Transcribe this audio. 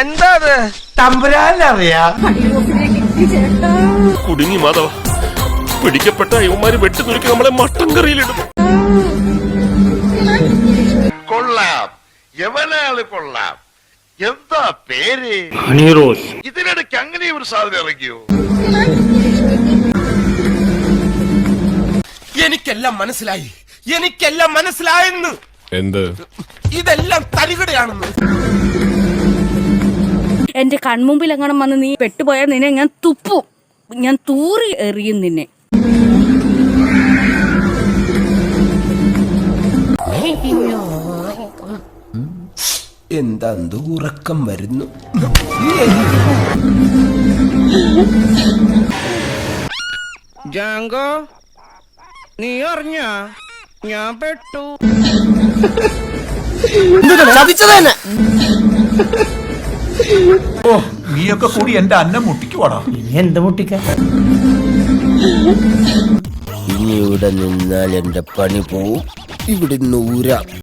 എന്താ അത് തമ്പുരാനറിയാ കുടുങ്ങി മാധവ പിടിക്കപ്പെട്ട അയ്യന്മാര് വെട്ടിനുരുക്കി നമ്മളെ മട്ടൻ കറിയിലിടും കൊള്ളാം. എവനാൾ കൊള്ളാം. എന്താ പേര്? ഇതിനിടയ്ക്ക് അങ്ങനെ ഒരു സാധനം ഇറങ്ങിയോ? എനിക്കെല്ലാം മനസ്സിലായി. എനിക്കെല്ലാം മനസ്സിലായെന്ന്. എന്ത്? ഇതെല്ലാം തരികടയാണെന്ന്. എന്റെ കൺമുമ്പിൽ എങ്ങനെ വന്ന് നീ പെട്ടുപോയാൽ നിന്നെ ഞാൻ തുപ്പും. ഞാൻ തൂറി എറിയും നിന്നെ. എന്താ ഉറക്കം വരുന്നു? ജാങ്കോ നീ അറിഞ്ഞ? ഞാൻ പെട്ടു. ചതിച്ചതന്നെ ഓ നീയൊക്കെ കൂടി എന്റെ അന്നം മുട്ടിക്കുവാടാ. ഇനി ഇവിടെ നിന്നാൽ എന്റെ പണി പോവും. ഇവിടെ നൂരാം